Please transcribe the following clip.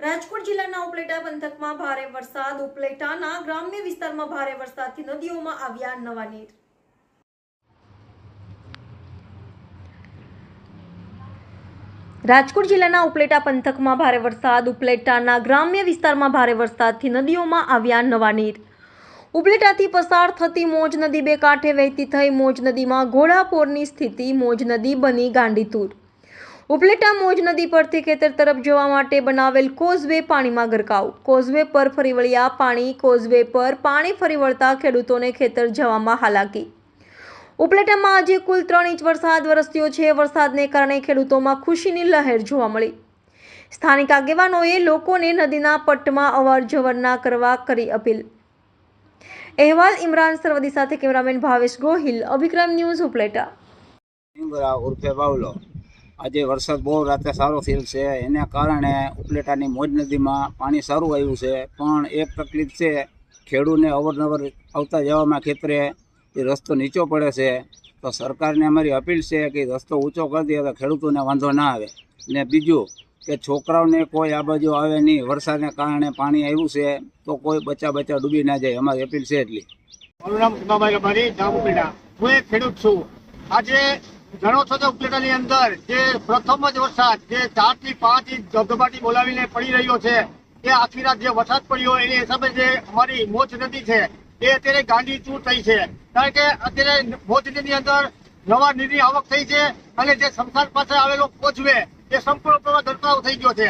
રાજકોટ જિલ્લાના ઉપલેટા પંથકમાં ભારે વરસાદ. ઉપલેટાના ગ્રામ્ય વિસ્તારમાં ભારે રાજકોટ જિલ્લાના ઉપલેટા પંથકમાં ભારે વરસાદ. ઉપલેટાના ગ્રામ્ય વિસ્તારમાં ભારે વરસાદથી નદીઓમાં આવ્યા નવા નીર. ઉપલેટાથી પસાર થતી મોજ નદી બે કાંઠે વહેતી થઈ. મોજ નદીમાં ઘોડાપોરની સ્થિતિ. મોજ નદી બની ગાંડીતુર. ઉપલેટા મોજ નદી પરથી ખેતર તરફ જવા માટે બનાવેલ કોઝવે પાણીમાં ગરકાવ. કોઝવે પર ફરી વળ્યા પાણી, કોઝવે પર પાણી ફરી વળતા ખેડૂતોને ખેતર જવામાં હાલાકી. ઉપલેટામાં આજે કુલ ત્રણ ઇંચ વરસાદ વરસ્યો છે. વરસાદને કારણે ખેડૂતોમાં ખુશીની લહેર જોવા મળી. સ્થાનિક આગેવાનોએ લોકોને નદીના પટ્ટમાં અવર કરવા કરી અપીલ. અહેવાલ ઇમરાન સરવદી સાથે કેમેરામેન ભાવેશ ગોહિલ. અભિક્રમ ન્યૂઝ ઉપલેટા. ઉર્ફે બાવલો. આજે વરસાદ બહુ રાતે સારો થયેલ છે. એના કારણે ઉપલેટાની મોજ નદીમાં પાણી સારું આવ્યું છે. પણ એક તકલીફ છે, ખેડૂને અવરનવર આવતા જવામાં ખેતરે એ રસ્તો નીચો પડે છે. તો સરકારને અમારી અપીલ છે કે રસ્તો ઊંચો કરી દે, તો ખેડૂતોને વાંધો ના આવે. ને બીજું કે છોકરાઓને કોઈ આ બાજુ આવે નહીં, વરસાદને કારણે પાણી આવ્યું છે, તો કોઈ બચ્ચા બચ્ચા ડૂબી ના જાય. અમારી અપીલ છે એટલી. હું એક ખેડૂત છું. આજે જાણો છો તો ઉપલેટાની અંદર, જે પ્રથમ જ વરસાદ, જે ચારથી પાંચ ઇંચ ધબધબાટી બોલાવીને પડી રહ્યો છે, એ આખી રાત જે વરસાદ પડ્યો એની હિસાબે જે અમારી મોજ નદી છે, એ અત્યારે ગાંડી ચૂર થઈ છે. કારણ કે અત્યારે મોજ નદીની અંદર નવા નીરની આવક થઈ છે અને જે સંસાર પાસે આવેલો કોચવે એ સંપૂર્ણ ગરકાવ થઈ ગયો છે.